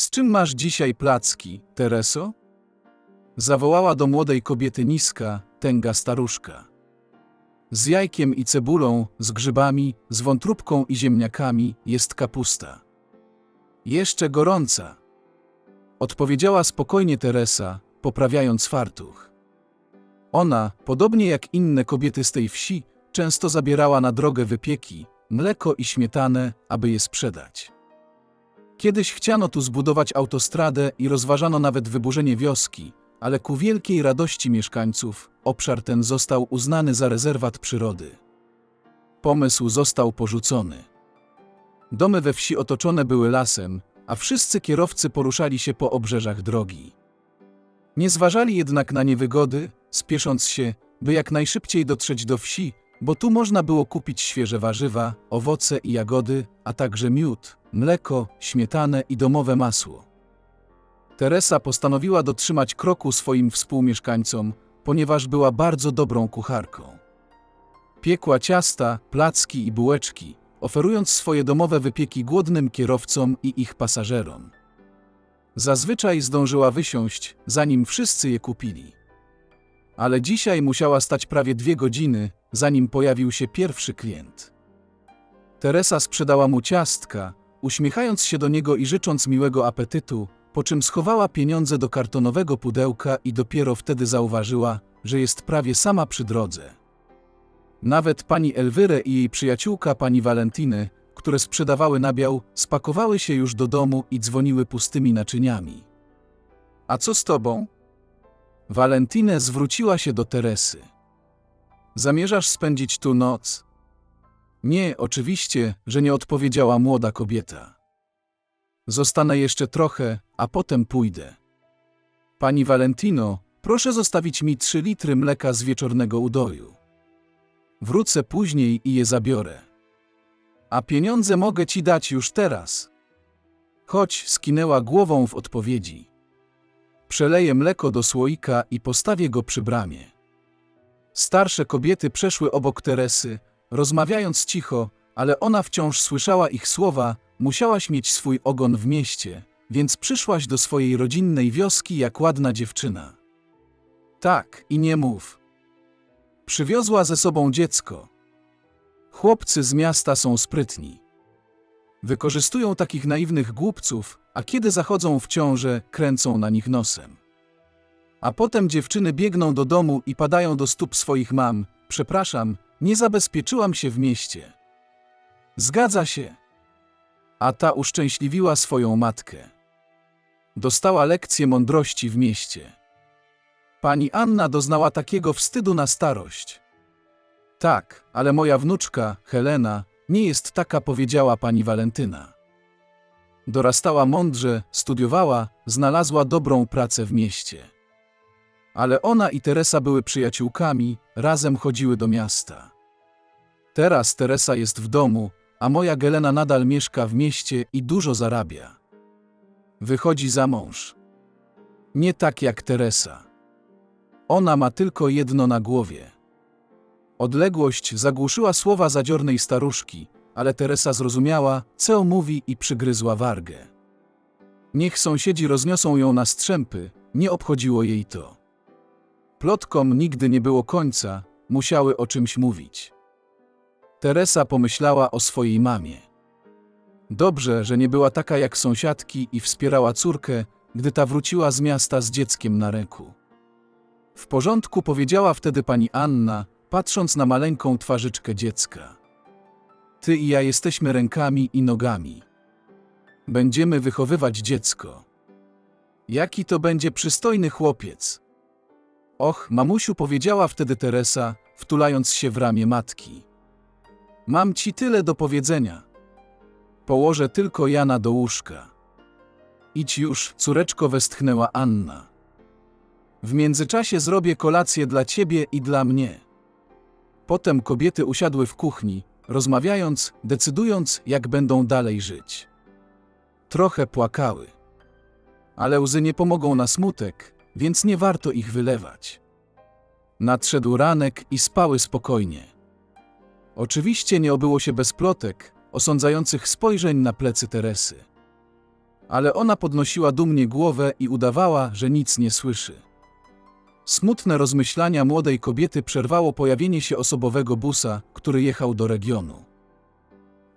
Z czym masz dzisiaj placki, Tereso? Zawołała do młodej kobiety niska, tęga staruszka. Z jajkiem i cebulą, z grzybami, z wątróbką i ziemniakami jest kapusta. Jeszcze gorąca. Odpowiedziała spokojnie Teresa, poprawiając fartuch. Ona, podobnie jak inne kobiety z tej wsi, często zabierała na drogę wypieki, mleko i śmietanę, aby je sprzedać. Kiedyś chciano tu zbudować autostradę i rozważano nawet wyburzenie wioski, ale ku wielkiej radości mieszkańców obszar ten został uznany za rezerwat przyrody. Pomysł został porzucony. Domy we wsi otoczone były lasem, a wszyscy kierowcy poruszali się po obrzeżach drogi. Nie zważali jednak na niewygody, spiesząc się, by jak najszybciej dotrzeć do wsi, bo tu można było kupić świeże warzywa, owoce i jagody, a także miód, mleko, śmietanę i domowe masło. Teresa postanowiła dotrzymać kroku swoim współmieszkańcom, ponieważ była bardzo dobrą kucharką. Piekła ciasta, placki i bułeczki, oferując swoje domowe wypieki głodnym kierowcom i ich pasażerom. Zazwyczaj zdążyła wysiąść, zanim wszyscy je kupili. Ale dzisiaj musiała stać prawie dwie godziny, zanim pojawił się pierwszy klient. Teresa sprzedała mu ciastka, uśmiechając się do niego i życząc miłego apetytu, po czym schowała pieniądze do kartonowego pudełka i dopiero wtedy zauważyła, że jest prawie sama przy drodze. Nawet pani Elwyrę i jej przyjaciółka pani Walentiny, które sprzedawały nabiał, spakowały się już do domu i dzwoniły pustymi naczyniami. A co z tobą? Walentinę zwróciła się do Teresy. Zamierzasz spędzić tu noc? Nie, oczywiście, że nie odpowiedziała młoda kobieta. Zostanę jeszcze trochę, a potem pójdę. Pani Valentino, proszę zostawić mi trzy litry mleka z wieczornego udoju. Wrócę później i je zabiorę. A pieniądze mogę ci dać już teraz. Chodź, skinęła głową w odpowiedzi. Przeleję mleko do słoika i postawię go przy bramie. Starsze kobiety przeszły obok Teresy, rozmawiając cicho, ale ona wciąż słyszała ich słowa, musiałaś mieć swój ogon w mieście, więc przyszłaś do swojej rodzinnej wioski jak ładna dziewczyna. Tak, i nie mów. Przywiozła ze sobą dziecko. Chłopcy z miasta są sprytni. Wykorzystują takich naiwnych głupców, a kiedy zachodzą w ciążę, kręcą na nich nosem. A potem dziewczyny biegną do domu i padają do stóp swoich mam. Przepraszam, nie zabezpieczyłam się w mieście. Zgadza się. A ta uszczęśliwiła swoją matkę. Dostała lekcję mądrości w mieście. Pani Anna doznała takiego wstydu na starość. Tak, ale moja wnuczka, Helena, nie jest taka, powiedziała pani Walentyna. Dorastała mądrze, studiowała, znalazła dobrą pracę w mieście. Ale ona i Teresa były przyjaciółkami, razem chodziły do miasta. Teraz Teresa jest w domu, a moja Gelena nadal mieszka w mieście i dużo zarabia. Wychodzi za mąż. Nie tak jak Teresa. Ona ma tylko jedno na głowie. Odległość zagłuszyła słowa zadziornej staruszki, ale Teresa zrozumiała, co mówi i przygryzła wargę. Niech sąsiedzi rozniosą ją na strzępy, nie obchodziło jej to. Plotkom nigdy nie było końca, musiały o czymś mówić. Teresa pomyślała o swojej mamie. Dobrze, że nie była taka jak sąsiadki i wspierała córkę, gdy ta wróciła z miasta z dzieckiem na ręku. W porządku powiedziała wtedy pani Anna, patrząc na maleńką twarzyczkę dziecka. Ty i ja jesteśmy rękami i nogami. Będziemy wychowywać dziecko. Jaki to będzie przystojny chłopiec? Och, mamusiu, powiedziała wtedy Teresa, wtulając się w ramię matki. Mam ci tyle do powiedzenia. Położę tylko Jana do łóżka. Idź już, córeczko, westchnęła Anna. W międzyczasie zrobię kolację dla ciebie i dla mnie. Potem kobiety usiadły w kuchni, rozmawiając, decydując, jak będą dalej żyć. Trochę płakały. Ale łzy nie pomogą na smutek, więc nie warto ich wylewać. Nadszedł ranek i spały spokojnie. Oczywiście nie obyło się bez plotek, osądzających spojrzeń na plecy Teresy. Ale ona podnosiła dumnie głowę i udawała, że nic nie słyszy. Smutne rozmyślania młodej kobiety przerwało pojawienie się osobowego busa, który jechał do regionu.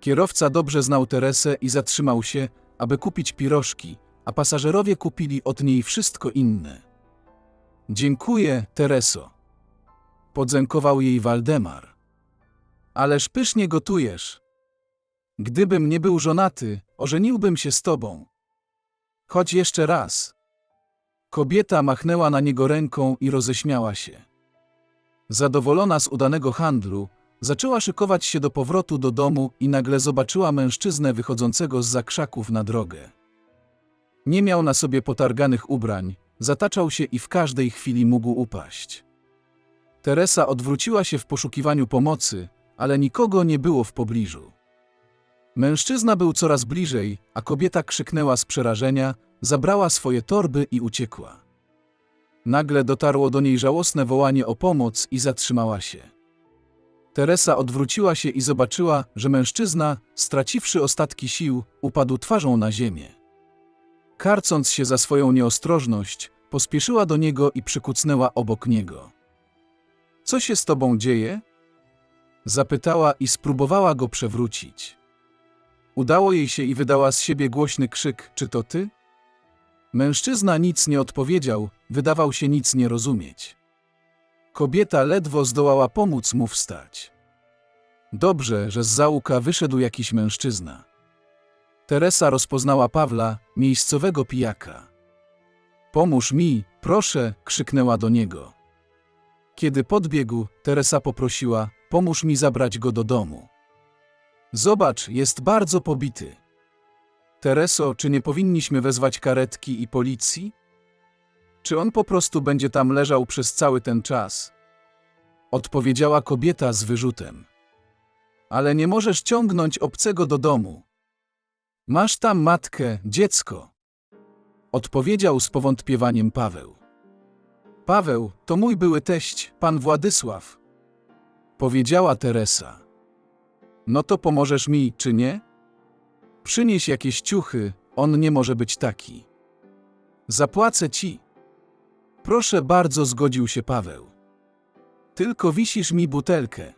Kierowca dobrze znał Teresę i zatrzymał się, aby kupić pirożki, a pasażerowie kupili od niej wszystko inne. Dziękuję, Tereso. Podzękował jej Waldemar. Ależ pysznie gotujesz. Gdybym nie był żonaty, ożeniłbym się z tobą. Chodź jeszcze raz. Kobieta machnęła na niego ręką i roześmiała się. Zadowolona z udanego handlu, zaczęła szykować się do powrotu do domu i nagle zobaczyła mężczyznę wychodzącego z zakrzaków na drogę. Nie miał na sobie potarganych ubrań, zataczał się i w każdej chwili mógł upaść. Teresa odwróciła się w poszukiwaniu pomocy, ale nikogo nie było w pobliżu. Mężczyzna był coraz bliżej, a kobieta krzyknęła z przerażenia, zabrała swoje torby i uciekła. Nagle dotarło do niej żałosne wołanie o pomoc i zatrzymała się. Teresa odwróciła się i zobaczyła, że mężczyzna, straciwszy ostatki sił, upadł twarzą na ziemię. Karcąc się za swoją nieostrożność, pospieszyła do niego i przykucnęła obok niego. Co się z tobą dzieje? Zapytała i spróbowała go przewrócić. Udało jej się i wydała z siebie głośny krzyk: Czy to ty? Mężczyzna nic nie odpowiedział, wydawał się nic nie rozumieć. Kobieta ledwo zdołała pomóc mu wstać. Dobrze, że z zaułka wyszedł jakiś mężczyzna. Teresa rozpoznała Pawla, miejscowego pijaka. Pomóż mi, proszę, krzyknęła do niego. Kiedy podbiegł, Teresa poprosiła: Pomóż mi zabrać go do domu. Zobacz, jest bardzo pobity. Tereso, czy nie powinniśmy wezwać karetki i policji? Czy on po prostu będzie tam leżał przez cały ten czas? Odpowiedziała kobieta z wyrzutem. Ale nie możesz ciągnąć obcego do domu. Masz tam matkę, dziecko. Odpowiedział z powątpiewaniem Paweł. Paweł, to mój były teść, pan Władysław. Powiedziała Teresa. No to pomożesz mi, czy nie? Przynieś jakieś ciuchy, on nie może być taki. Zapłacę ci. Proszę bardzo, zgodził się Paweł. Tylko wisisz mi butelkę.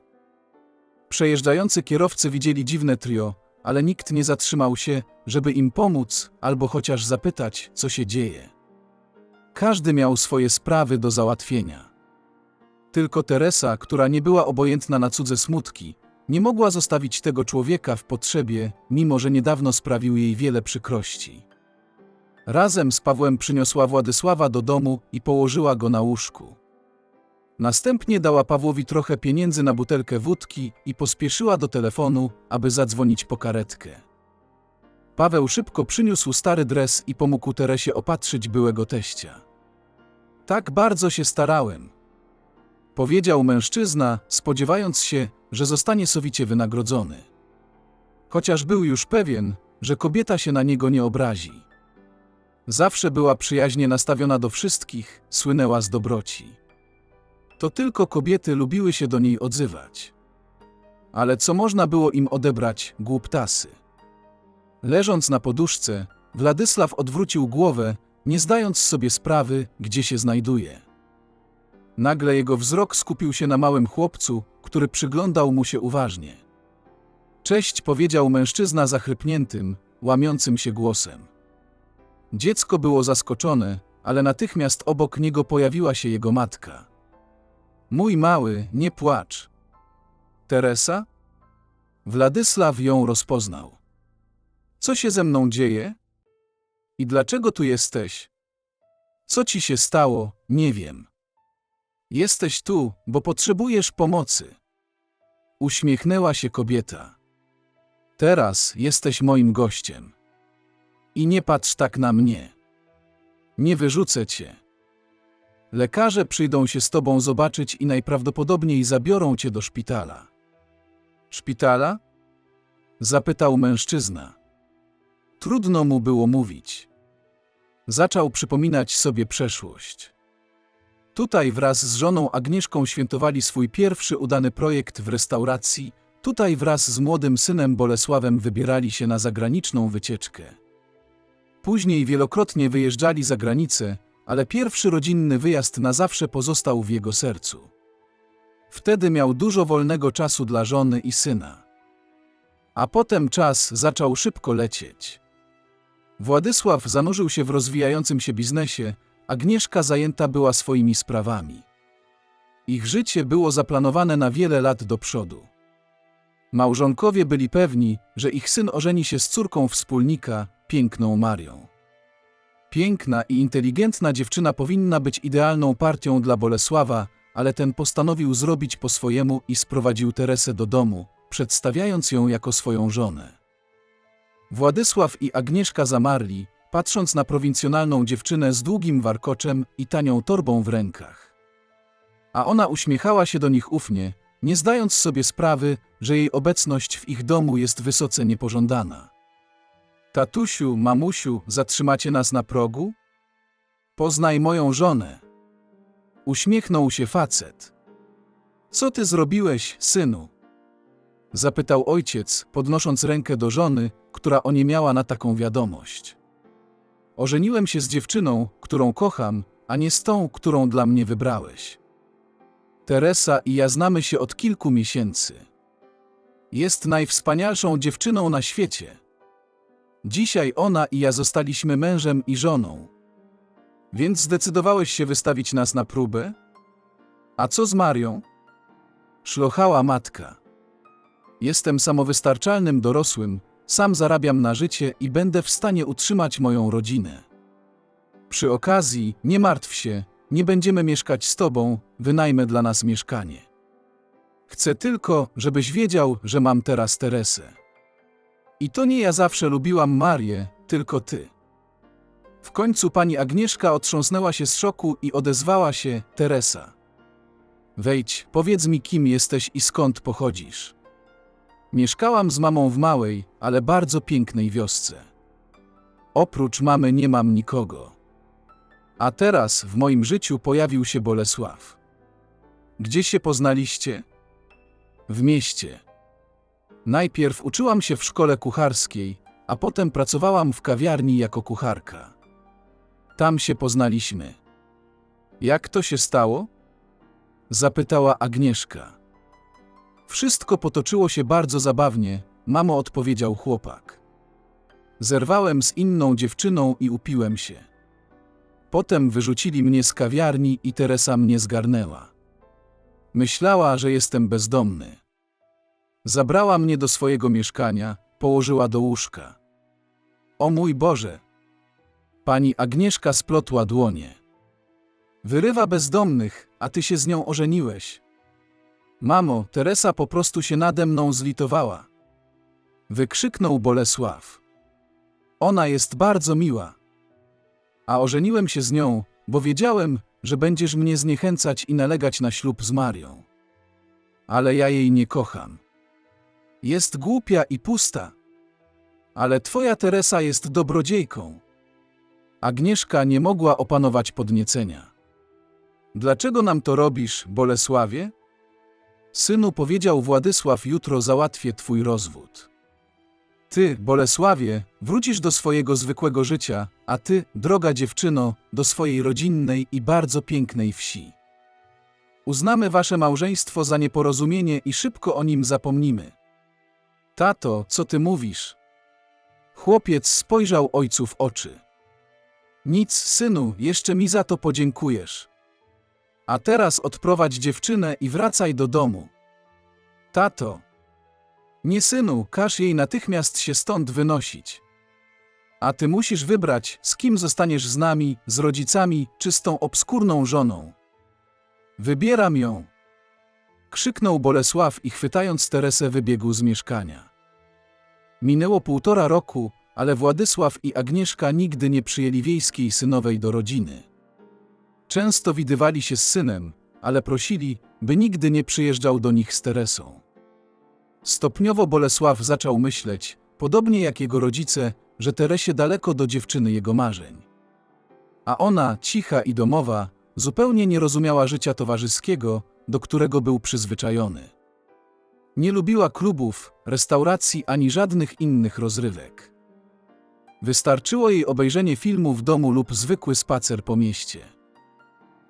Przejeżdżający kierowcy widzieli dziwne trio, ale nikt nie zatrzymał się, żeby im pomóc albo chociaż zapytać, co się dzieje. Każdy miał swoje sprawy do załatwienia. Tylko Teresa, która nie była obojętna na cudze smutki, nie mogła zostawić tego człowieka w potrzebie, mimo że niedawno sprawił jej wiele przykrości. Razem z Pawłem przyniosła Władysława do domu i położyła go na łóżku. Następnie dała Pawłowi trochę pieniędzy na butelkę wódki i pospieszyła do telefonu, aby zadzwonić po karetkę. Paweł szybko przyniósł stary dres i pomógł Teresie opatrzyć byłego teścia. Tak bardzo się starałem, powiedział mężczyzna, spodziewając się, że zostanie sowicie wynagrodzony. Chociaż był już pewien, że kobieta się na niego nie obrazi. Zawsze była przyjaźnie nastawiona do wszystkich, słynęła z dobroci. To tylko kobiety lubiły się do niej odzywać. Ale co można było im odebrać, głuptasy? Leżąc na poduszce, Władysław odwrócił głowę, nie zdając sobie sprawy, gdzie się znajduje. Nagle jego wzrok skupił się na małym chłopcu, który przyglądał mu się uważnie. Cześć, powiedział mężczyzna zachrypniętym, łamiącym się głosem. Dziecko było zaskoczone, ale natychmiast obok niego pojawiła się jego matka. Mój mały, nie płacz. Teresa? Władysław ją rozpoznał. Co się ze mną dzieje? I dlaczego tu jesteś? Co ci się stało, nie wiem. Jesteś tu, bo potrzebujesz pomocy. Uśmiechnęła się kobieta. Teraz jesteś moim gościem. I nie patrz tak na mnie. Nie wyrzucę cię. Lekarze przyjdą się z tobą zobaczyć i najprawdopodobniej zabiorą cię do szpitala. Szpitala? Zapytał mężczyzna. Trudno mu było mówić. Zaczął przypominać sobie przeszłość. Tutaj wraz z żoną Agnieszką świętowali swój pierwszy udany projekt w restauracji, tutaj wraz z młodym synem Bolesławem wybierali się na zagraniczną wycieczkę. Później wielokrotnie wyjeżdżali za granicę, ale pierwszy rodzinny wyjazd na zawsze pozostał w jego sercu. Wtedy miał dużo wolnego czasu dla żony i syna. A potem czas zaczął szybko lecieć. Władysław zanurzył się w rozwijającym się biznesie, Agnieszka zajęta była swoimi sprawami. Ich życie było zaplanowane na wiele lat do przodu. Małżonkowie byli pewni, że ich syn ożeni się z córką wspólnika, piękną Marią. Piękna i inteligentna dziewczyna powinna być idealną partią dla Bolesława, ale ten postanowił zrobić po swojemu i sprowadził Teresę do domu, przedstawiając ją jako swoją żonę. Władysław i Agnieszka zamarli, patrząc na prowincjonalną dziewczynę z długim warkoczem i tanią torbą w rękach. A ona uśmiechała się do nich ufnie, nie zdając sobie sprawy, że jej obecność w ich domu jest wysoce niepożądana. Tatusiu, mamusiu, zatrzymacie nas na progu? Poznaj moją żonę. Uśmiechnął się facet. Co ty zrobiłeś, synu? Zapytał ojciec, podnosząc rękę do żony, która oniemiała na taką wiadomość. Ożeniłem się z dziewczyną, którą kocham, a nie z tą, którą dla mnie wybrałeś. Teresa i ja znamy się od kilku miesięcy. Jest najwspanialszą dziewczyną na świecie. Dzisiaj ona i ja zostaliśmy mężem i żoną. Więc zdecydowałeś się wystawić nas na próbę? A co z Marią? Szlochała matka. Jestem samowystarczalnym dorosłym, sam zarabiam na życie i będę w stanie utrzymać moją rodzinę. Przy okazji, nie martw się, nie będziemy mieszkać z tobą, wynajmę dla nas mieszkanie. Chcę tylko, żebyś wiedział, że mam teraz Teresę. I to nie ja zawsze lubiłam Marię, tylko ty. W końcu pani Agnieszka otrząsnęła się z szoku i odezwała się Teresa. Wejdź, powiedz mi, kim jesteś i skąd pochodzisz. Mieszkałam z mamą w małej, ale bardzo pięknej wiosce. Oprócz mamy nie mam nikogo. A teraz w moim życiu pojawił się Bolesław. Gdzie się poznaliście? W mieście. Najpierw uczyłam się w szkole kucharskiej, a potem pracowałam w kawiarni jako kucharka. Tam się poznaliśmy. Jak to się stało? Zapytała Agnieszka. Wszystko potoczyło się bardzo zabawnie, mamo odpowiedział chłopak. Zerwałem z inną dziewczyną i upiłem się. Potem wyrzucili mnie z kawiarni i Teresa mnie zgarnęła. Myślała, że jestem bezdomny. Zabrała mnie do swojego mieszkania, położyła do łóżka. O mój Boże! Pani Agnieszka splotła dłonie. Wyrywa bezdomnych, a ty się z nią ożeniłeś. Mamo, Teresa po prostu się nade mną zlitowała. Wykrzyknął Bolesław. Ona jest bardzo miła. A ożeniłem się z nią, bo wiedziałem, że będziesz mnie zniechęcać i nalegać na ślub z Marią. Ale ja jej nie kocham. Jest głupia i pusta. Ale twoja Teresa jest dobrodziejką. Agnieszka nie mogła opanować podniecenia. Dlaczego nam to robisz, Bolesławie? Synu powiedział Władysław, jutro załatwię twój rozwód. Ty, Bolesławie, wrócisz do swojego zwykłego życia, a ty, droga dziewczyno, do swojej rodzinnej i bardzo pięknej wsi. Uznamy wasze małżeństwo za nieporozumienie i szybko o nim zapomnimy. Tato, co ty mówisz? Chłopiec spojrzał ojcu w oczy. Nic, synu, jeszcze mi za to podziękujesz. A teraz odprowadź dziewczynę i wracaj do domu. Tato. Nie synu, każ jej natychmiast się stąd wynosić. A ty musisz wybrać, z kim zostaniesz z nami, z rodzicami, czy z tą obskurną żoną. Wybieram ją. Krzyknął Bolesław i chwytając Teresę wybiegł z mieszkania. Minęło półtora roku, ale Władysław i Agnieszka nigdy nie przyjęli wiejskiej synowej do rodziny. Często widywali się z synem, ale prosili, by nigdy nie przyjeżdżał do nich z Teresą. Stopniowo Bolesław zaczął myśleć, podobnie jak jego rodzice, że Teresie daleko do dziewczyny jego marzeń. A ona, cicha i domowa, zupełnie nie rozumiała życia towarzyskiego, do którego był przyzwyczajony. Nie lubiła klubów, restauracji ani żadnych innych rozrywek. Wystarczyło jej obejrzenie filmu w domu lub zwykły spacer po mieście.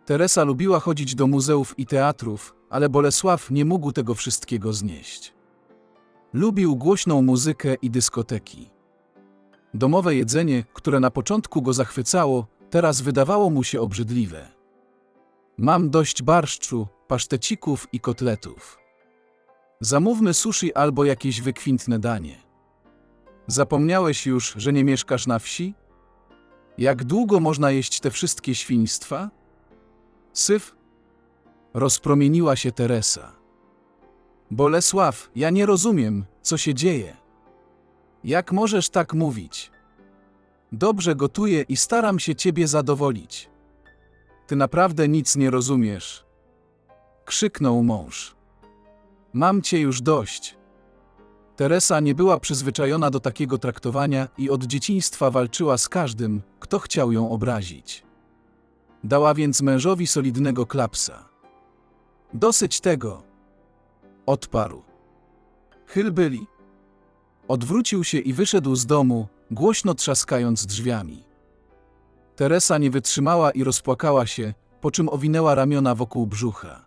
Teresa lubiła chodzić do muzeów i teatrów, ale Bolesław nie mógł tego wszystkiego znieść. Lubił głośną muzykę i dyskoteki. Domowe jedzenie, które na początku go zachwycało, teraz wydawało mu się obrzydliwe. Mam dość barszczu, pasztecików i kotletów. Zamówmy sushi albo jakieś wykwintne danie. Zapomniałeś już, że nie mieszkasz na wsi? Jak długo można jeść te wszystkie świństwa? Syf? Rozpromieniła się Teresa. Bolesław, ja nie rozumiem, co się dzieje. Jak możesz tak mówić? Dobrze gotuję i staram się ciebie zadowolić. Ty naprawdę nic nie rozumiesz. Krzyknął mąż. Mam cię już dość. Teresa nie była przyzwyczajona do takiego traktowania i od dzieciństwa walczyła z każdym, kto chciał ją obrazić. Dała więc mężowi solidnego klapsa. Dosyć tego. Odparł. Hylbyli. Odwrócił się i wyszedł z domu, głośno trzaskając drzwiami. Teresa nie wytrzymała i rozpłakała się, po czym owinęła ramiona wokół brzucha.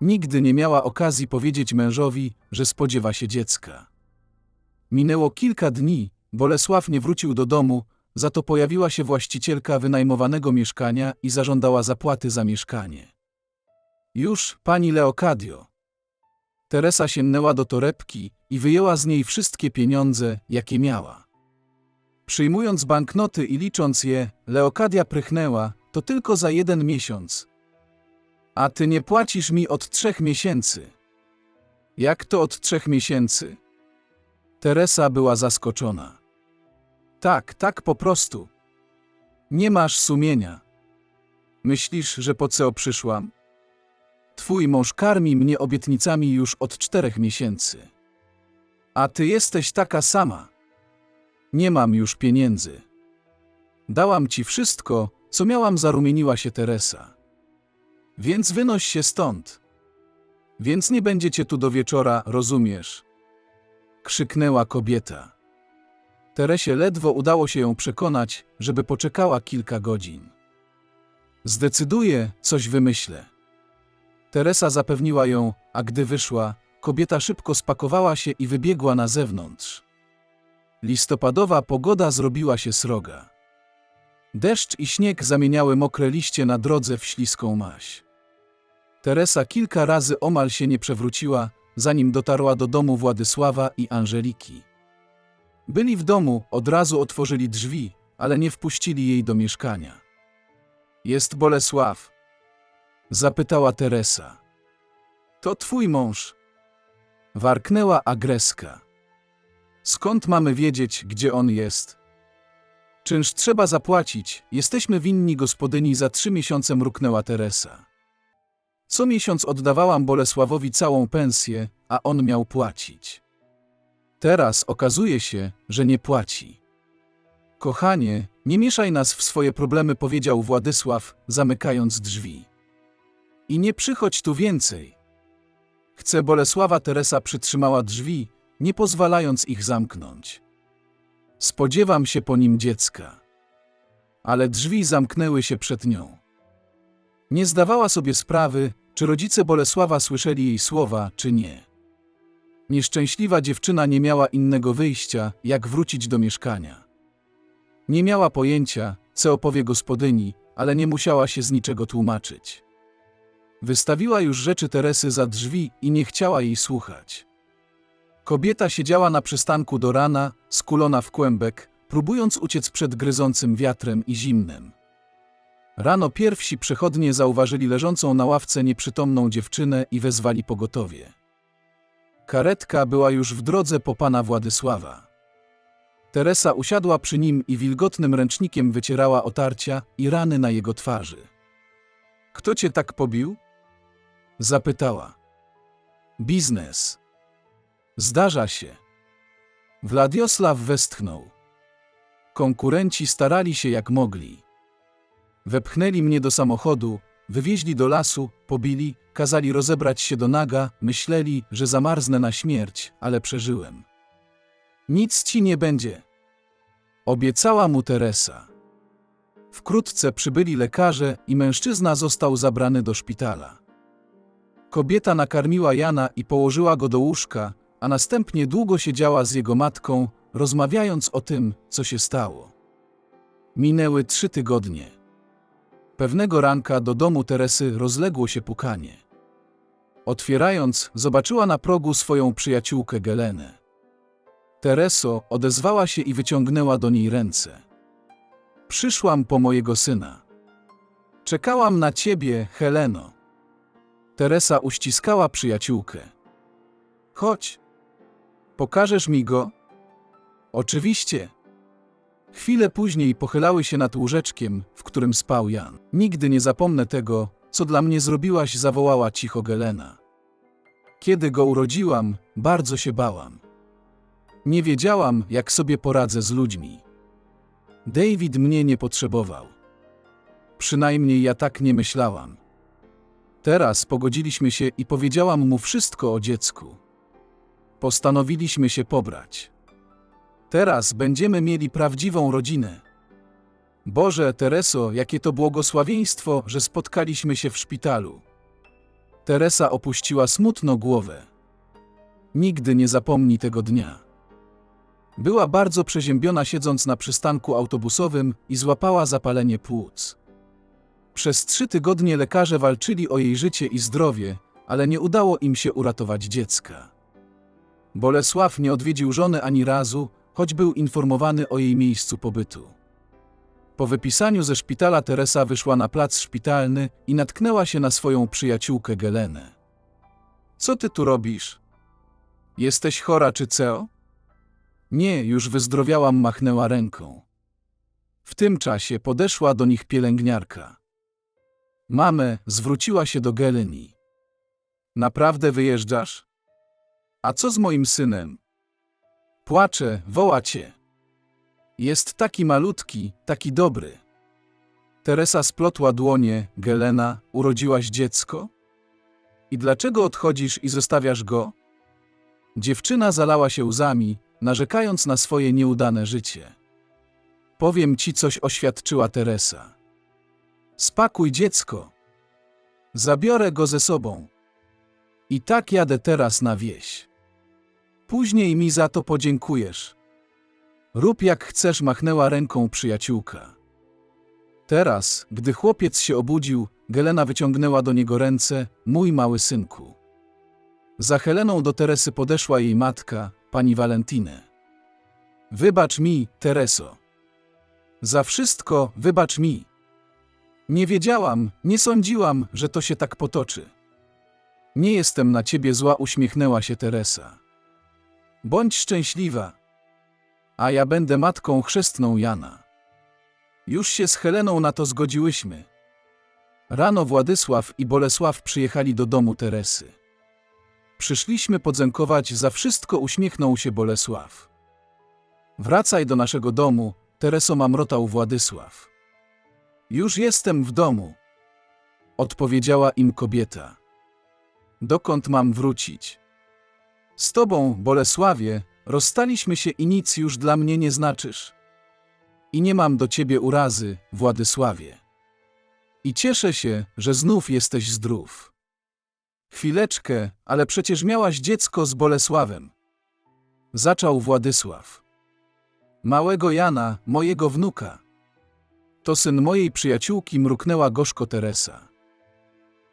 Nigdy nie miała okazji powiedzieć mężowi, że spodziewa się dziecka. Minęło kilka dni, Bolesław nie wrócił do domu, za to pojawiła się właścicielka wynajmowanego mieszkania i zażądała zapłaty za mieszkanie. Już, pani Leokadio. Teresa sięgnęła do torebki i wyjęła z niej wszystkie pieniądze, jakie miała. Przyjmując banknoty i licząc je, Leokadia prychnęła, to tylko za jeden miesiąc. A ty nie płacisz mi od trzech miesięcy. Jak to od trzech miesięcy? Teresa była zaskoczona. Tak, tak po prostu. Nie masz sumienia. Myślisz, że po co przyszłam? Twój mąż karmi mnie obietnicami już od czterech miesięcy. A ty jesteś taka sama. Nie mam już pieniędzy. Dałam ci wszystko, co miałam, zarumieniła się Teresa. Więc wynoś się stąd. Więc nie będziecie tu do wieczora, rozumiesz? Krzyknęła kobieta. Teresie ledwo udało się ją przekonać, żeby poczekała kilka godzin. Zdecyduję, coś wymyślę. Teresa zapewniła ją, a gdy wyszła, kobieta szybko spakowała się i wybiegła na zewnątrz. Listopadowa pogoda zrobiła się sroga. Deszcz i śnieg zamieniały mokre liście na drodze w śliską maś. Teresa kilka razy omal się nie przewróciła, zanim dotarła do domu Władysława i Angeliki. Byli w domu, od razu otworzyli drzwi, ale nie wpuścili jej do mieszkania. Jest Bolesław? Zapytała Teresa. To twój mąż. Warknęła agreska. Skąd mamy wiedzieć, gdzie on jest? Czynsz trzeba zapłacić, jesteśmy winni gospodyni za trzy miesiące mruknęła Teresa. Co miesiąc oddawałam Bolesławowi całą pensję, a on miał płacić. Teraz okazuje się, że nie płaci. Kochanie, nie mieszaj nas w swoje problemy, powiedział Władysław, zamykając drzwi. I nie przychodź tu więcej. Chce Bolesława Teresa przytrzymała drzwi, nie pozwalając ich zamknąć. Spodziewam się po nim dziecka. Ale drzwi zamknęły się przed nią. Nie zdawała sobie sprawy, czy rodzice Bolesława słyszeli jej słowa, czy nie. Nieszczęśliwa dziewczyna nie miała innego wyjścia, jak wrócić do mieszkania. Nie miała pojęcia, co opowie gospodyni, ale nie musiała się z niczego tłumaczyć. Wystawiła już rzeczy Teresy za drzwi i nie chciała jej słuchać. Kobieta siedziała na przystanku do rana, skulona w kłębek, próbując uciec przed gryzącym wiatrem i zimnem. Rano pierwsi przechodnie zauważyli leżącą na ławce nieprzytomną dziewczynę i wezwali pogotowie. Karetka była już w drodze po pana Władysława. Teresa usiadła przy nim i wilgotnym ręcznikiem wycierała otarcia i rany na jego twarzy. Kto cię tak pobił? Zapytała. Biznes. Zdarza się. Władysław westchnął. Konkurenci starali się jak mogli. Wepchnęli mnie do samochodu, wywieźli do lasu, pobili, kazali rozebrać się do naga, myśleli, że zamarznę na śmierć, ale przeżyłem. Nic ci nie będzie. Obiecała mu Teresa. Wkrótce przybyli lekarze i mężczyzna został zabrany do szpitala. Kobieta nakarmiła Jana i położyła go do łóżka, a następnie długo siedziała z jego matką, rozmawiając o tym, co się stało. Minęły trzy tygodnie. Pewnego ranka do domu Teresy rozległo się pukanie. Otwierając, zobaczyła na progu swoją przyjaciółkę Gelenę. Tereso odezwała się i wyciągnęła do niej ręce. Przyszłam po mojego syna. Czekałam na ciebie, Heleno. Teresa uściskała przyjaciółkę. Chodź. Pokażesz mi go? Oczywiście. Chwilę później pochylały się nad łóżeczkiem, w którym spał Jan. Nigdy nie zapomnę tego, co dla mnie zrobiłaś, zawołała cicho Gelena. Kiedy go urodziłam, bardzo się bałam. Nie wiedziałam, jak sobie poradzę z ludźmi. David mnie nie potrzebował. Przynajmniej ja tak nie myślałam. Teraz pogodziliśmy się i powiedziałam mu wszystko o dziecku. Postanowiliśmy się pobrać. Teraz będziemy mieli prawdziwą rodzinę. Boże, Tereso, jakie to błogosławieństwo, że spotkaliśmy się w szpitalu. Teresa opuściła smutno głowę. Nigdy nie zapomni tego dnia. Była bardzo przeziębiona siedząc na przystanku autobusowym i złapała zapalenie płuc. Przez trzy tygodnie lekarze walczyli o jej życie i zdrowie, ale nie udało im się uratować dziecka. Bolesław nie odwiedził żony ani razu, choć był informowany o jej miejscu pobytu. Po wypisaniu ze szpitala Teresa wyszła na plac szpitalny i natknęła się na swoją przyjaciółkę Gelenę. Co ty tu robisz? Jesteś chora czy co? Nie, już wyzdrowiałam, machnęła ręką. W tym czasie podeszła do nich pielęgniarka. Mamę zwróciła się do Geleni. Naprawdę wyjeżdżasz? A co z moim synem? Płacze, woła cię. Jest taki malutki, taki dobry. Teresa splotła dłonie, Gelena, urodziłaś dziecko? I dlaczego odchodzisz i zostawiasz go? Dziewczyna zalała się łzami, narzekając na swoje nieudane życie. Powiem ci coś oświadczyła Teresa. Spakuj dziecko. Zabiorę go ze sobą. I tak jadę teraz na wieś. Później mi za to podziękujesz. Rób jak chcesz, machnęła ręką przyjaciółka. Teraz, gdy chłopiec się obudził, Gelena wyciągnęła do niego ręce, mój mały synku. Za Heleną do Teresy podeszła jej matka, pani Valentinę. Wybacz mi, Tereso. Za wszystko wybacz mi. Nie wiedziałam, nie sądziłam, że to się tak potoczy. Nie jestem na ciebie zła, uśmiechnęła się Teresa. Bądź szczęśliwa, a ja będę matką chrzestną Jana. Już się z Heleną na to zgodziłyśmy. Rano Władysław i Bolesław przyjechali do domu Teresy. Przyszliśmy podziękować za wszystko, uśmiechnął się Bolesław. Wracaj do naszego domu, Tereso mamrotał Władysław. Już jestem w domu, odpowiedziała im kobieta. Dokąd mam wrócić? Z tobą, Bolesławie, rozstaliśmy się i nic już dla mnie nie znaczysz. I nie mam do ciebie urazy, Władysławie. I cieszę się, że znów jesteś zdrów. Chwileczkę, ale przecież miałaś dziecko z Bolesławem. Zaczął Władysław. Małego Jana, mojego wnuka. To syn mojej przyjaciółki, mruknęła gorzko Teresa.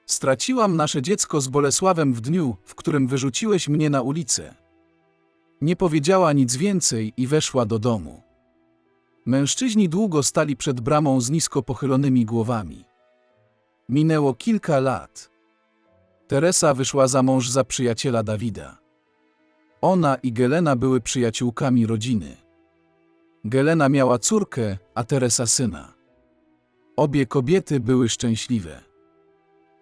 Straciłam nasze dziecko z Bolesławem w dniu, w którym wyrzuciłeś mnie na ulicę. Nie powiedziała nic więcej i weszła do domu. Mężczyźni długo stali przed bramą z nisko pochylonymi głowami. Minęło kilka lat. Teresa wyszła za mąż za przyjaciela Dawida. Ona i Gelena były przyjaciółkami rodziny. Gelena miała córkę, a Teresa syna. Obie kobiety były szczęśliwe.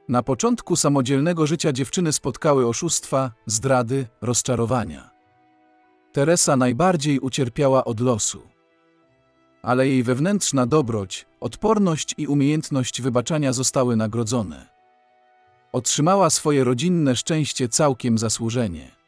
Na początku samodzielnego życia dziewczyny spotkały oszustwa, zdrady, rozczarowania. Teresa najbardziej ucierpiała od losu. Ale jej wewnętrzna dobroć, odporność i umiejętność wybaczania zostały nagrodzone. Otrzymała swoje rodzinne szczęście całkiem zasłużenie.